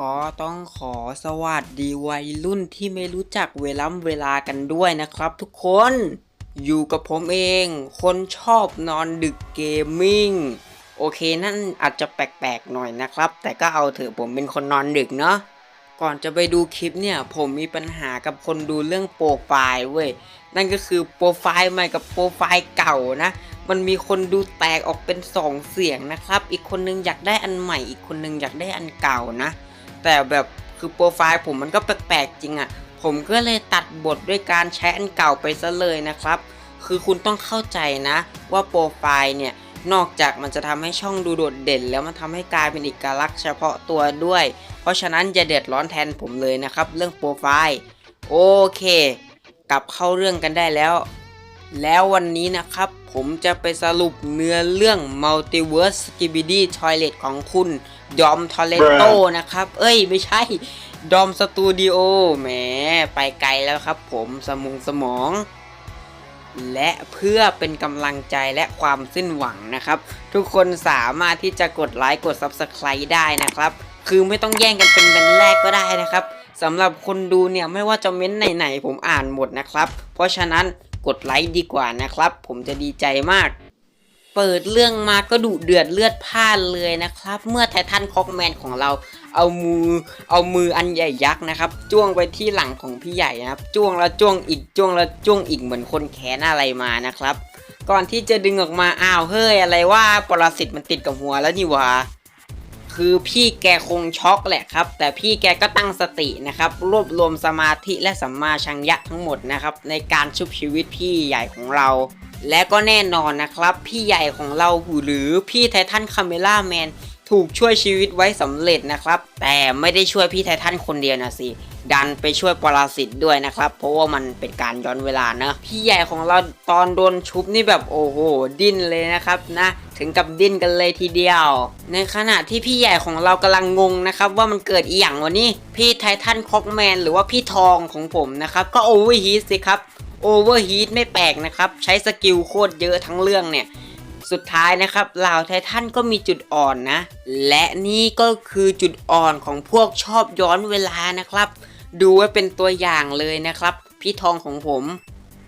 ก็ต้องขอสวัสดีวัยรุ่นที่ไม่รู้จักเวล้ำเวลากันด้วยนะครับทุกคน อยู่กับผมเอง คนชอบนอนดึกเกมมิ่ง โอเคนั่นอาจจะแปลกๆหน่อยนะครับ แต่ก็เอาเถอะผมเป็นคนนอนดึกเนาะก่อนจะไปดูคลิปเนี่ย ผมมีปัญหากับคนดูเรื่องโปรไฟล์เว้ย นั่นก็คือโปรไฟล์ใหม่กับโปรไฟล์เก่านะ มันมีคนดูแตกออกเป็นสองเสียงนะครับ อีกคนนึงอยากได้อันใหม่ อีกคนนึงอยากได้อันเก่านะ แต่แบบคือโปรไฟล์ผมมันก็แปลกๆจริงอะ่ะ ผมก็เลยตัดบทด้วยการใช้อันเก่าไปซะเลยนะครับ คือคุณต้องเข้าใจนะว่าโปรไฟล์เนี่ยนอกจากมันจะทำให้ช่องดูโดดเด่น แล้วมันทำให้กลายเป็นเอกลักษณ์เฉพาะตัวด้วย เพราะฉะนั้นอย่าเดือดร้อนแทนผมเลยนะครับ เรื่องโปรไฟล์โอเค กลับเข้าเรื่องกันได้แล้ว แล้ววันนี้นะครับ ผมจะไปสรุปเนื้อเรื่อง Multiverse Skibidi Toilet ของคุณดอมทอเลโตนะครับ เอ้ย ไม่ใช่ ดอมสตูดิโอ แหม ไปไกลแล้วครับผมสมองสมอง และเพื่อเป็นกำลังใจและความสิ้นหวังนะครับ ทุกคนสามารถที่จะกดไลค์กด Subscribe ได้นะครับ คือไม่ต้องแย่งกันเป็นเป็นแรกก็ได้นะครับสำหรับคนดูเนี่ยไม่ว่าจะเม้นไหนๆผมอ่านหมดนะครับ เพราะฉะนั้น กดไลค์ดีกว่านะครับ ผมจะดีใจมาก เปิดเรื่องมาก็ดุเดือดเลือดพ่านเลยนะครับ เมื่อไททันคอกแมนของเราเอามือเอามืออันใหญ่ยักษ์นะครับ จ้วงไปที่หลังของพี่ใหญ่นะครับ จ้วงแล้วจ้วงอีกจ้วงแล้วจ้วงอีกเหมือนคนแค้นอะไรมานะครับ ก่อนที่จะดึงออกมาอ้าวเฮ้ยอะไรว่าปรสิตมันติดกับหัวแล้วนี่หวะ คือพี่แกคงช็อกแหละครับ แต่พี่แกก็ตั้งสตินะครับ รวบรวมสมาธิและสัมมาชัญญะทั้งหมดนะครับในการชุบชีวิตพี่ใหญ่ของเรา และก็แน่นอนนะครับ พี่ใหญ่ของเราหรือพี่ไททันคาเมล่าแมนถูกช่วยชีวิตไว้สำเร็จนะครับ แต่ไม่ได้ช่วยพี่ไททันคนเดียวนะสิดันไปช่วยปรสิตด้วยนะครับ เพราะว่ามันเป็นการย้อนเวลานะพี่ใหญ่ของเราตอนโดนชุบนี่แบบโอ้โหดิ้นเลยนะครับนะ ถึงกับดิ้นกันเลยทีเดียว ในขณะที่พี่ใหญ่ของเรากำลังงงนะครับว่ามันเกิดอีหยังวะนี่พี่ไททันคอกแมนหรือว่าพี่ทองของผมนะครับก็โอเวอร์ฮีทสิครับโอเวอร์ฮีทไม่แปลกนะครับ ใช้สกิลโคตรเยอะทั้งเรื่องเนี่ย สุดท้ายนะครับเหล่าไททันก็มีจุดอ่อนนะ และนี่ก็คือจุดอ่อนของพวกชอบย้อนเวลานะครับ ดูไว้เป็นตัวอย่างเลยนะครับ พี่ทองของผม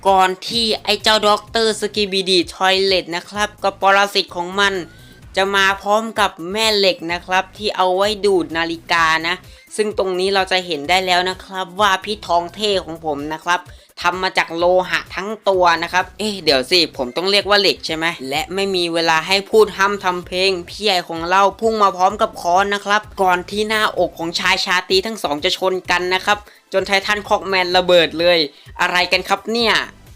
ก่อนที่ไอ้เจ้าด็อกเตอร์สกิบิดีทอยเลตนะครับกับปรสิตของมัน จะมาพร้อมกับแม่เหล็กนะครับ ที่เอาไว้ดูดนาฬิกานะ ซึ่งตรงนี้เราจะเห็นได้แล้วนะครับว่าพี่ทองเท่ของผมนะครับ ทำมาจากโลหะทั้งตัวนะครับ เอ๊ะเดี๋ยวสิ ผมต้องเรียกว่าเหล็กใช่ไหม และไม่มีเวลาให้พูดห้ำทำเพลง พี่ใหญ่ของเราพุ่งมาพร้อมกับค้อนนะครับ ก่อนที่หน้าอกของชายชาตีทั้งสองจะชนกันนะครับ จนไททันคอกแมนระเบิดเลย อะไรกันครับเนี่ย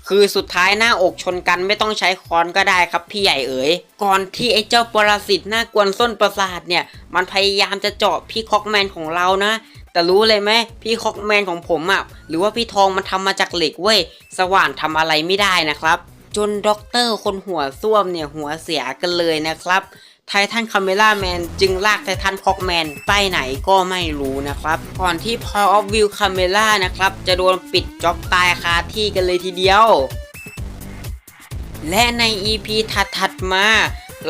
คือสุดท้ายหน้าอกชนกันไม่ต้องใช้ค้อนก็ได้ครับพี่ใหญ่เอ๋ย ก่อนที่ไอ้เจ้าปรสิตหน้ากวนส้นประสาทเนี่ย มันพยายามจะเจาะพี่คอกแมนของเรานะ แต่รู้เลยไหมพี่คอกแมนของผมอะ่ะหรือว่าพี่ทองมันทำมาจากเหล็กเว้ยสว่านทำอะไรไม่ได้นะครับ จนด็อกเตอร์คนหัวส้วมเนี่ยหัวเสียกันเลยนะครับไททันคาเมล่าแมนจึงลากไททันคอกแมนไปไหนก็ไม่รู้นะครับก่อนที่พอออฟวิวคาเมล่านะครับจะโดนปิดจ็อบตายคาที่กันเลยทีเดียว และใน EP ถัดๆมา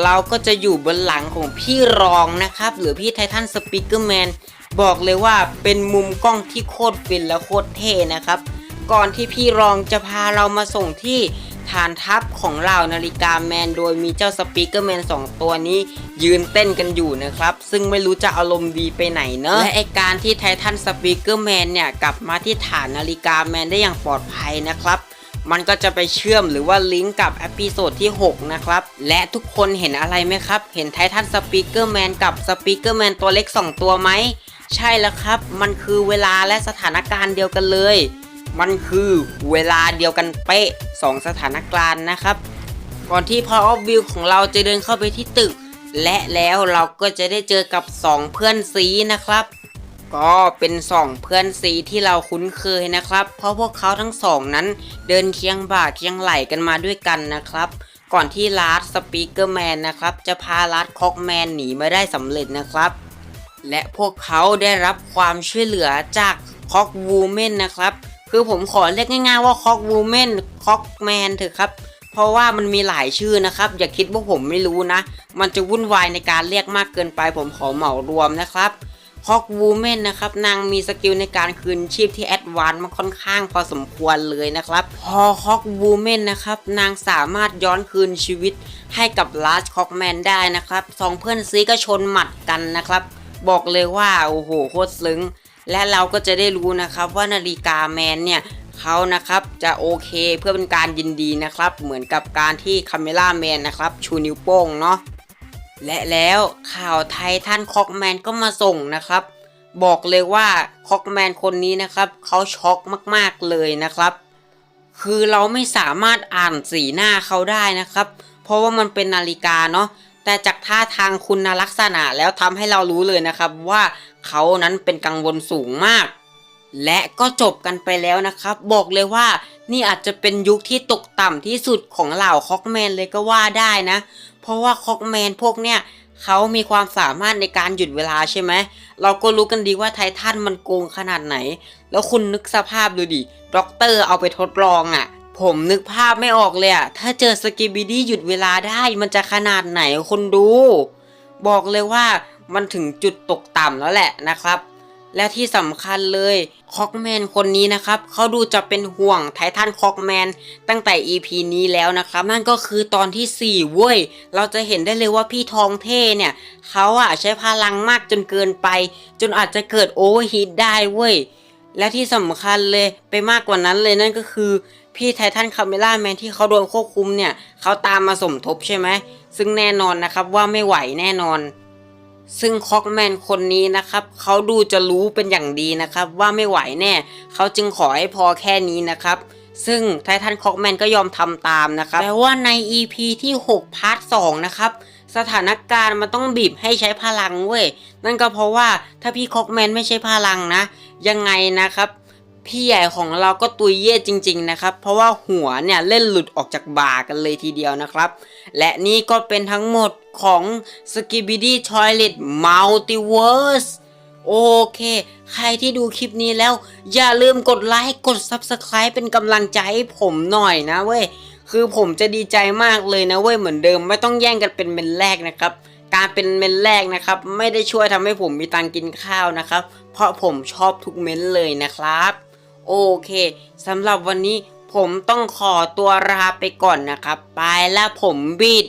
เราก็จะอยู่บนหลังของพี่รองนะครับ หรือพี่ไททันสปีกเกอร์แมน บอกเลยว่าเป็นมุมกล้องที่โคตรฟินและโคตรเท่นะครับ ก่อนที่พี่รองจะพาเรามาส่งที่ฐานทัพของเรานาฬิกาแมน โดยมีเจ้าสปีกเกอร์แมนสองตัวนี้ยืนเต้นกันอยู่นะครับ ซึ่งไม่รู้จะอารมณ์ดีไปไหนเนอะและไอการที่ไททันสปีกเกอร์แมนเนี่ย กลับมาที่ฐานนาฬิกาแมนได้อย่างปลอดภัยนะครับมันก็จะไปเชื่อมหรือว่าลิงก์กับเอพิโซดที่ 6 นะครับ และทุกคนเห็นอะไรไหมครับ เห็นไททันสปีกเกอร์แมนกับสปีกเกอร์แมนตัวเล็ก 2 ตัวไหม ใช่แล้วครับ มันคือเวลาและสถานการณ์เดียวกันเลย มันคือเวลาเดียวกันเป๊ะ2สถานการณ์นะครับ ก่อนที่พอออฟวิวของเราจะเดินเข้าไปที่ตึก และแล้วเราก็จะได้เจอกับ 2 เพื่อนซีนะครับ ก็เป็นสองเพื่อนซีที่เราคุ้นเคยนะครับ เพราะพวกเขาทั้งสองนั้น เดินเคียงบ่าเคียงไหลกันมาด้วยกันนะครับก่อนที่ลาร์ดสปีกเกอร์แมนนะครับ จะพาลาร์ดคอกแมนหนีมาได้สำเร็จนะครับ และพวกเขาได้รับความช่วยเหลือจากคอกวูแมนนะครับ คือผมขอเรียกง่ายๆว่าคอกวูแมนคอกแมนเถอะครับ เพราะว่ามันมีหลายชื่อนะครับ อย่าคิดว่าผมไม่รู้นะ มันจะวุ่นวายในการเรียกมากเกินไป ผมขอเหมารวมนะครับฮอกวูแมนนะครับนางมีสกิลในการคืนชีพที่แอดวานซ์มาค่อนข้างพอสมควรเลยนะครับ พอฮอกวูแมนนะครับนางสามารถย้อนคืนชีวิตให้กับลาร์ c คอกแมนได้นะครับสองเพื่อนซีก็ชนหมัดกันนะครับ บอกเลยว่าโอ้โหโคตรซึ้ง และเราก็จะได้รู้นะครับว่านาฬิกาแมนเนี่ยเขานะครับจะโอเคเพื่อเป็นการยินดีนะครับ เหมือนกับการที่คาเมล่าแมนนะครับชูนิ้วโป้งเนาะและแล้วข่าวไททันคอกแมนก็มาส่งนะครับ บอกเลยว่าคอกแมนคนนี้นะครับเขาช็อกมากๆเลยนะครับ คือเราไม่สามารถอ่านสีหน้าเขาได้นะครับ เพราะว่ามันเป็นนาฬิกาเนาะ แต่จากท่าทางคุณลักษณะแล้วทำให้เรารู้เลยนะครับว่าเขานั้นเป็นกังวลสูงมาก และก็จบกันไปแล้วนะครับ บอกเลยว่านี่อาจจะเป็นยุคที่ตกต่ำที่สุดของเหล่าคอกแมนเลยก็ว่าได้นะ เพราะว่าคอกแมนพวกเนี้ยเขามีความสามารถในการหยุดเวลาใช่ไหม เราก็รู้กันดีว่าไททันมันโกงขนาดไหน แล้วคุณนึกสภาพดูดิด็อกเตอร์เอาไปทดลองอะ่ะ ผมนึกภาพไม่ออกเลยอะถ้าเจอสกิบิดี้หยุดเวลาได้มันจะขนาดไหนคนดู บอกเลยว่ามันถึงจุดตกต่ำแล้วแหละนะครับ และที่สำคัญเลยคอกแมนคนนี้นะครับเขาดูจะเป็นห่วงไททันคอกแมนตั้งแต่ EP นี้แล้วนะครับ นั่นก็คือตอนที่ 4 เว้ย เราจะเห็นได้เลยว่าพี่ทองเท่เนี่ยเขาอะใช้พลังมากจนเกินไป จนอาจจะเกิดโอเวอร์ฮีทได้เว้ยและที่สำคัญเลยไปมากกว่านั้นเลยนั่นก็คือ พี่ไททันคาเมล่าแมนที่เขาโดนควบคุมเนี่ยเขาตามมาสมทบใช่ไหมซึ่งแน่นอนนะครับว่าไม่ไหวแน่นอน ซึ่งคอกแมนคนนี้นะครับเขาดูจะรู้เป็นอย่างดีนะครับ ว่าไม่ไหวแน่เขาจึงขอให้พอแค่นี้นะครับซึ่งไททันคอกแมนก็ยอมทำตามนะครับแต่ว่าใน EP ที่ 6 พาร์ท 2 นะครับ สถานการณ์มันต้องบีบให้ใช้พลังเว้ย นั่นก็เพราะว่าถ้าพี่คอกแมนไม่ใช้พลังนะ ยังไงนะครับ พี่ใหญ่ของเราก็ตุยเย่จริง ๆนะครับ เพราะว่าหัวเนี่ยเล่นหลุดออกจากบ่ากันเลยทีเดียวนะครับ และนี่ก็เป็นทั้งหมดของ s k i b i d y Toilet Multiverse โอเค ใครที่ดูคลิปนี้แล้ว อย่าลืมกดไลค์ กด Subscribe เป็นกำลังใจให้ผมหน่อยนะเว้ย คือผมจะดีใจมากเลยนะเว้ย เหมือนเดิมไม่ต้องแย่งกันเป็นเมนแรกนะครับ การเป็นเมนแรกนะครับ ไม่ได้ช่วยทำให้ผมมีตังกินข้าวนะครับ เพราะผมชอบทุกเมนเลยนะครับ โอเคสำหรับวันนี้ผมต้องขอตัวลาไปก่อนนะครับ ไปแล้วผมบิด